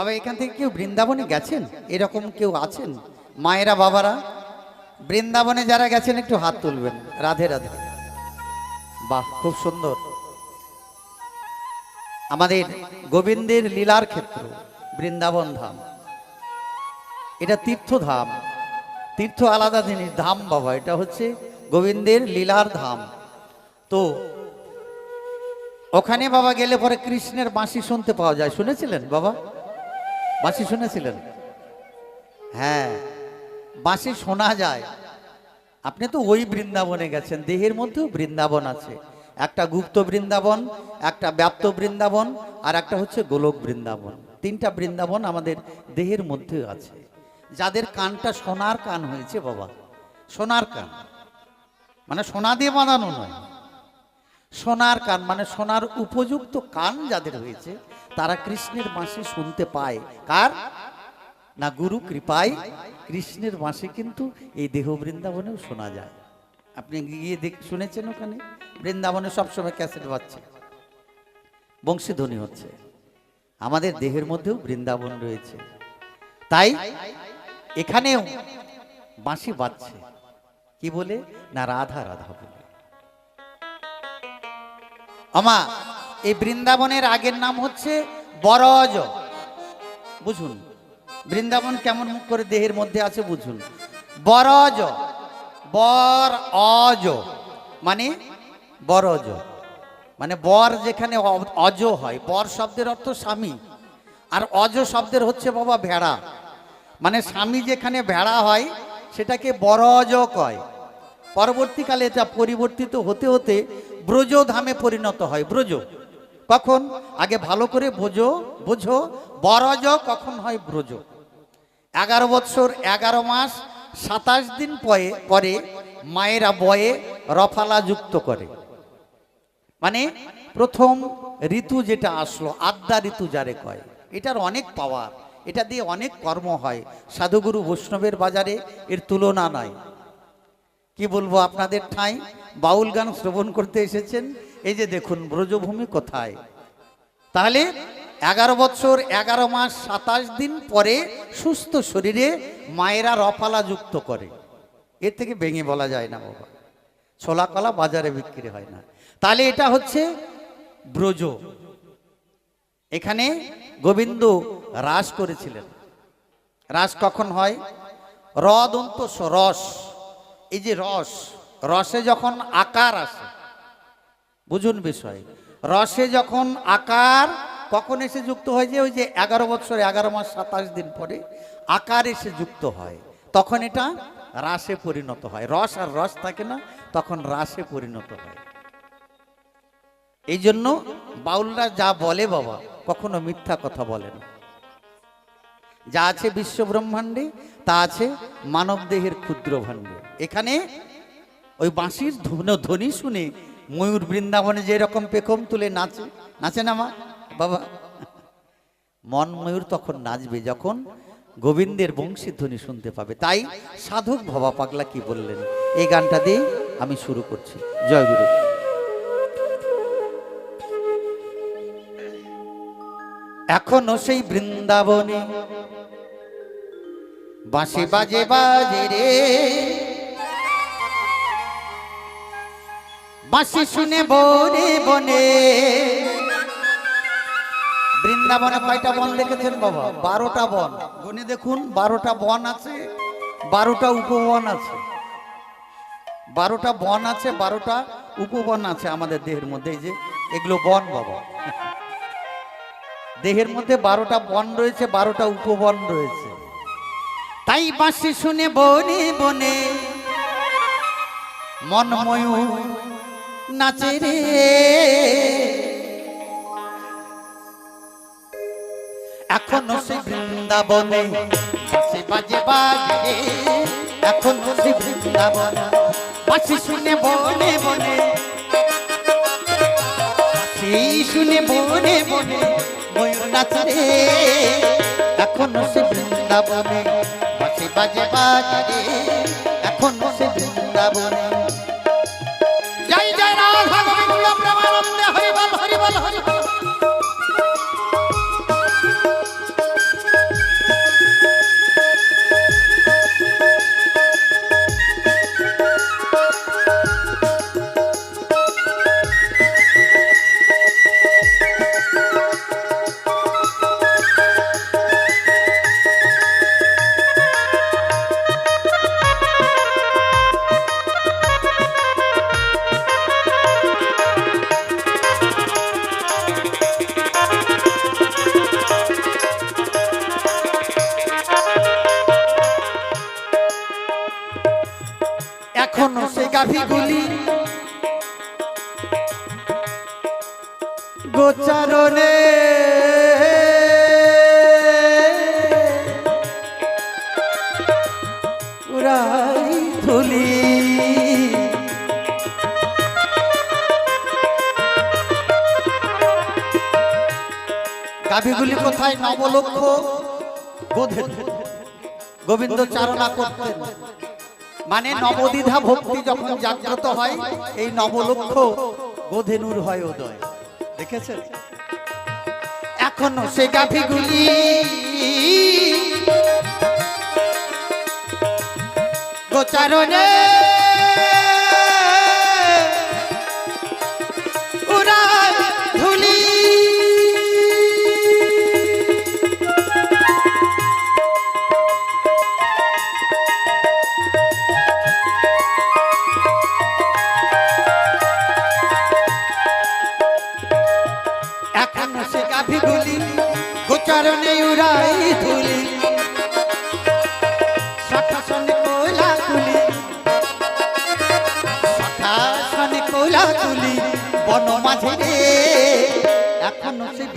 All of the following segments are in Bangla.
বাবা, এখান থেকে কেউ বৃন্দাবনে গেছেন? এরকম কেউ আছেন? মায়েরা, বাবারা, বৃন্দাবনে যারা গেছেন, একটু হাত তুলবেন। রাধে রাধে। বাহ, খুব সুন্দর। আমাদের গোবিন্দের লীলার ক্ষেত্র, বৃন্দাবন ধাম। এটা তীর্থধাম। তীর্থ আলাদা জিনিস, ধাম বাবা, এটা হচ্ছে গোবিন্দের লীলার ধাম। তো, ওখানে বাবা গেলে পরে কৃষ্ণের বাঁশি শুনতে পাওয়া যায়। শুনেছিলেন বাবা? বাঁশি শুনেছিলেন? হ্যাঁ বাঁশি শোনা যায়। আপনি তো ওই বৃন্দাবনে গেছেন, দেহের মধ্যেও বৃন্দাবন আছে। একটা গুপ্ত বৃন্দাবন, একটা ব্যাপ্ত বৃন্দাবন, আর একটা হচ্ছে গোলক বৃন্দাবন। তিনটা বৃন্দাবন আমাদের দেহের মধ্যেও আছে। যাদের কানটা সোনার কান হয়েছে বাবা, সোনার কান। মানে সোনা দিয়ে বাঁধানো নয়। সোনার কান মানে সোনার উপযুক্ত কান যাদের হয়েছে তারা কৃষ্ণের বাঁশি শুনতে পায়। কার? না, গুরু কৃপায়। কৃষ্ণের বাঁশি কিন্তু এই দেহ বৃন্দাবনেও শোনা যায়। আপনি গিয়ে দেখ, শুনেছেন ওখানে? বৃন্দাবনে সবসময় ক্যাসেট বাজছে। বংশীধ্বনি হচ্ছে। আমাদের দেহের মধ্যেও বৃন্দাবন রয়েছে। তাই এখানেও বাঁশি বাজছে। কি বলে? না, রাধা রাধা বলে। আমা এই বৃন্দাবনের আগের নাম হচ্ছে বরজ। বুঝুন, বৃন্দাবন কেমন মুখ করে দেহের মধ্যে আছে বুঝুন। বরজ, বর অজ মানে বরজ। মানে বর যেখানে অজ হয়, বর শব্দের অর্থ স্বামী, আর অজ শব্দের হচ্ছে বাবা ভেড়া। মানে স্বামী যেখানে ভেড়া হয়, সেটাকে বরজ কয়। পরবর্তীকালে এটা পরিবর্তিত হতে হতে ব্রজধামে পরিণত হয়, ব্রজ। কখন? আগে ভালো করে বোঝো বোঝো। বরজ কখন হয় ব্রজ? এগারো বৎসর এগারো মাস, সাতাশ দিন পরে পরে মায়েরা বয়ে রফালা যুক্ত করে। মানে প্রথম ঋতু যেটা আসলো, আদ্যা ঋতু যারে কয়, এটার অনেক পাওয়ার, এটা দিয়ে অনেক কর্ম হয়। সাধুগুরু বৈষ্ণবের বাজারে এর তুলনা নাই। কি বলব আপনাদের ঠাঁই? বাউল গান শ্রবণ করতে এসেছেন? এই যে দেখুন, ব্রজভূমি কোথায়? তাহলে এগারো বছর, এগারো মাস, সাতাশ দিন পরে সুস্থ শরীরে মায়েরা রফালা যুক্ত করে। এর থেকে ভেঙে বলা যায় না বাবা। ছোলা কলা বাজারে বিক্রি হয় না। তাহলে এটা হচ্ছে ব্রজ। এখানে গোবিন্দ রাস করেছিলেন। রাস কখন হয়? রদ রদন্ত রস। এই যে রস, রসে যখন আকার আসে, বুঝুন বিষয় রসে যখন আকার, কখন এসে যুক্ত হয় যে ওই যে এগারো বছর এগারো মাস সাতাশ দিন পরে আকার এসে যুক্ত হয়, তখন এটা রাসে পরিণত হয়। রস আর রস থাকে না, তখন রাসে পরিণত হয়। এই জন্য বাউলরা যা বলে বাবা, কখনো মিথ্যা কথা বলে না। যা আছে বিশ্ব ব্রহ্মাণ্ডে, তা আছে মানব দেহের ক্ষুদ্র ভাণ্ডে এখানে ওই বাঁশির ধ্বনি শুনে ময়ূর বৃন্দাবনে যে রকম পেখম তুলে নাচে নাচে না মা? বাবা। মন ময়ূর তখন নাচবে যখন গোবিন্দের বংশী ধ্বনি শুনতে পাবে। তাই সাধক ভবা পাগলা কি বললেন? এই গানটা দিয়ে আমি শুরু করছি। জয় গুরু। এখনও সেই বৃন্দাবনে বাঁশি বাজে বাজে রে। বাঁশি শুনে বনে বনে। বৃন্দাবনে কয়টা বন দেখেছেন বাবা? বারোটা বন। গুনে দেখুন, বারোটা বন আছে, বারোটা উপবন আছে। বারোটা বন আছে, বারোটা উপবন আছে আমাদের দেহের মধ্যে। এই যে, এগুলো বন বাবা। দেহের মধ্যে বারোটা বন রয়েছে, বারোটা উপবন রয়েছে। তাই বাঁশি শুনে বনে বনে। মন ময়ূর নাচে রে। এখনও সে বৃন্দাবনে বাঁশি বাজে বাজে। এখনও সে বৃন্দাবনে বাঁশি শুনে বনে বনে সেই শুনে বনে বনে ময়ূর নাচে রে। এখনও সে বৃন্দাবনে বাঁশি বাজে বাজে। এখনও সে বৃন্দাবনে গাভীগুলি গোচারণে। উড়াই ধুলি। গাভীগুলি কোথায় নবলক্ষ গোধে গোবিন্দ চারণা করতেন। মানে নবদ্বিধা ভক্তি যখন জাগ্রত হয় এই নবলক্ষ গোধেনুর হয় উদয়। দেখেছেন? এখনও সে গাভিগুলি গোচারণে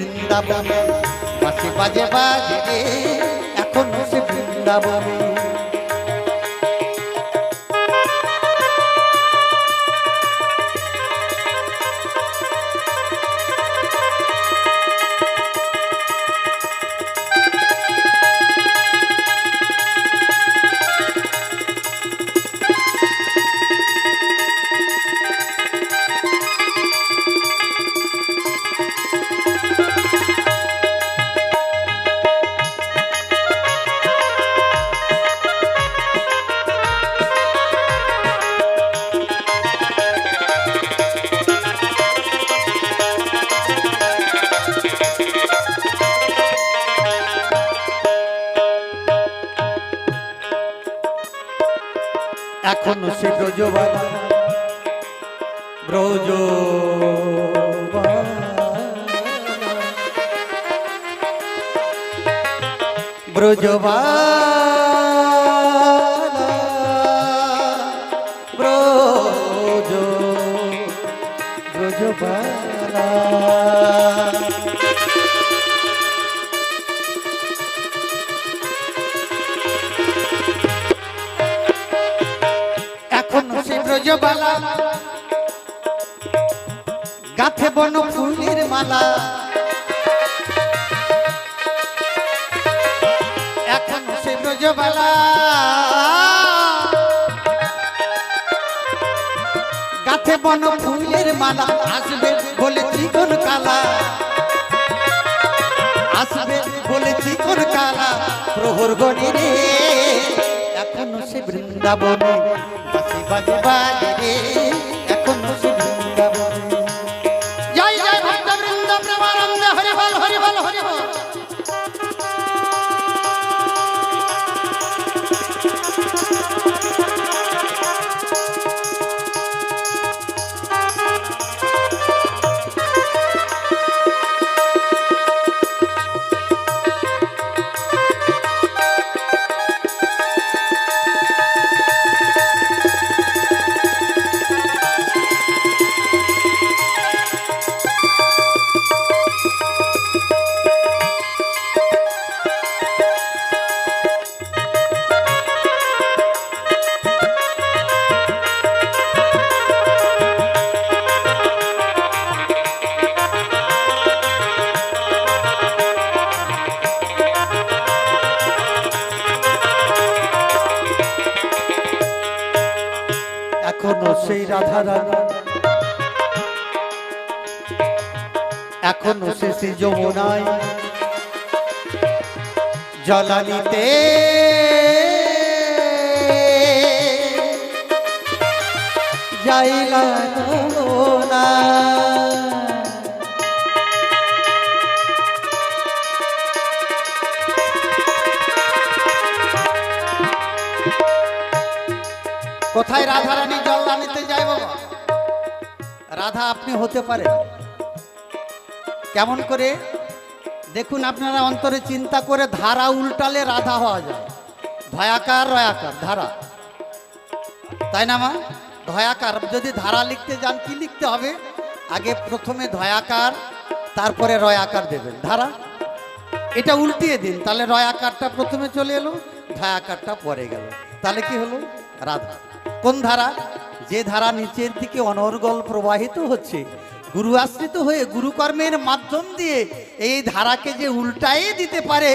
বৃন্দাবনে। বাজে বাজে বাজে এখনও সে বৃন্দাবনে। এখনও সে ব্রজবালা ব্রজ ব্রজবালা ব্রজবালা। গাথে বন ফুলের মালা। এখন সে ব্রজবালা। গাথে বন ফুলের মালা, আসবে বলে চিকন কালা। আসবে বলে চিকন কালা, প্রহর গণে এখনও সে বৃন্দাবনে বাসি বাজে না কোথায় রাধা রানী জল নিতে যায় বাবা? রাধা আপনি হতে পারে কেমন করে? দেখুন, আপনারা অন্তরে চিন্তা করে ধারা উল্টালে রাধা হওয়া যায়। ভয়াকার, রয়াকার, ধারা। তাই না, মা? ধয়াকার। যদি ধারা লিখতে যান, কি লিখতে হবে? আগে প্রথমে ধয়াকার, তারপরে রয়াকার দেবেন। ধারা? এটা উল্টিয়ে দিন, তাহলে রয়াকারটা প্রথমে চলে এলো, ধয়াকারটা পরে গেল। তাহলে কি হলো? রাধা। কোন ধারা? যে ধারা নিচের দিকে অনর্গল প্রবাহিত হচ্ছে গুরু আশ্রিত হয়ে গুরুকর্মের মাধ্যম দিয়ে এই ধারাকে যে উল্টাই দিতে পারে,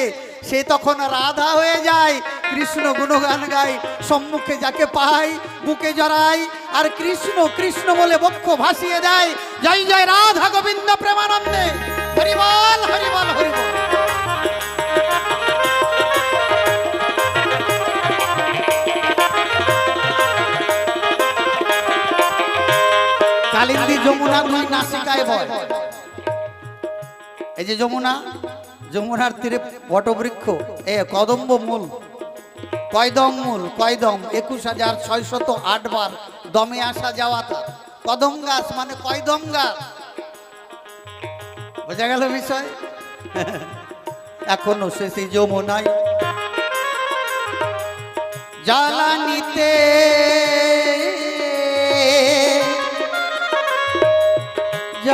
সে তখন রাধা হয়ে যায়। কৃষ্ণ গুণগান গায়, সম্মুখে যাকে পায়, বুকে জড়ায়, আর কৃষ্ণ কৃষ্ণ বলে বক্ষ ভাসিয়ে দেয়। জয় জয় রাধা গোবিন্দ প্রেমানন্দে। নাসিকায় বয় এই যে যমুনা, যমুনার তীরে বটবৃক্ষ এ কদম্ব মূল, কয়দম মূল, কয়দম, একুশ হাজার ছয়শত আট বার দমে আসা যাওয়া তা কদম গাছ মানে কয়দম গাছ? বোঝা গেল বিষয়? এখনও সেই যমুনায়। জ্বালানিতে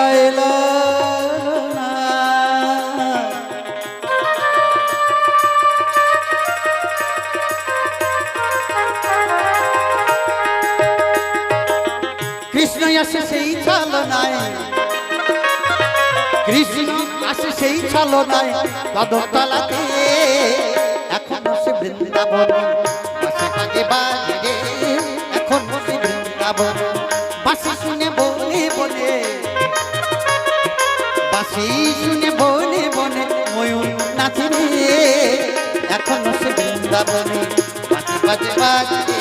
জয়লা কৃষ্ণ আসে সেই ছলনায়। কৃষ্ণ আসে সেই ছলনায় কদমতলাতে এখনও সে বৃন্দাবন বাজে বাজে বাজে বাজে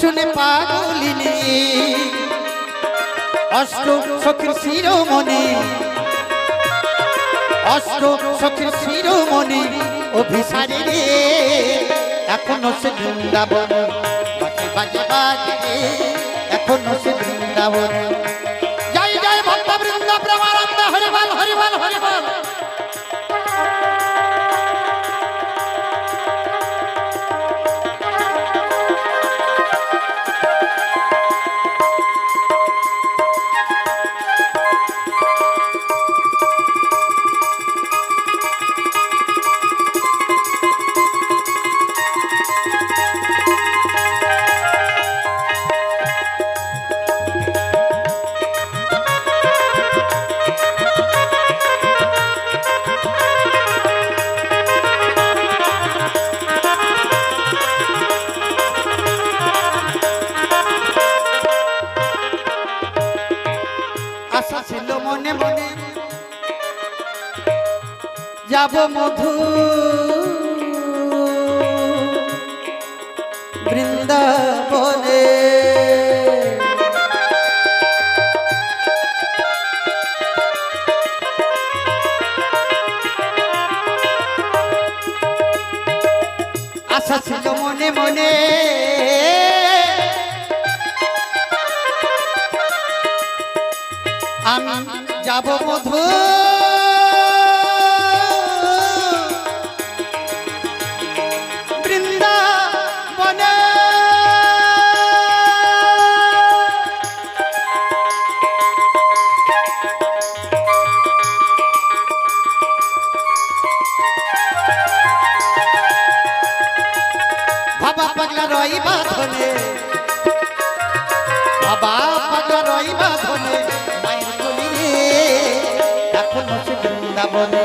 শুনে পাগলিনি। অষ্ট সখীর শিরোমণি। অষ্ট সখীর শিরোমণি অভিসারে রে এখনও সে বৃন্দাবন বাজে বাজে বাজে। এখনও সে বৃন্দাবন আশা ছিল মনে মনে। যাব মধু। বৃন্দাবনে। আশা ছিল মনে মনে। যাব মধু পাগলা রই বাঁধনে বাবা পাগলা রই বাঁধনে বাজে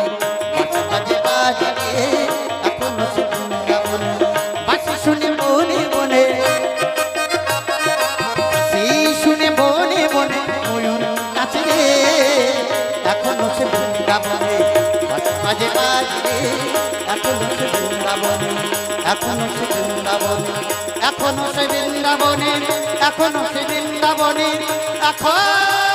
বাজে বাজে রে, এখন হচ্ছে বৃন্দাবনে বাসি শুনে মনে মনে। বাসি শুনে মনে মনে। ময়ূর নাচে রে এখন এখনও সে বৃন্দাবনে। এখনও সে বৃন্দাবনে। এখন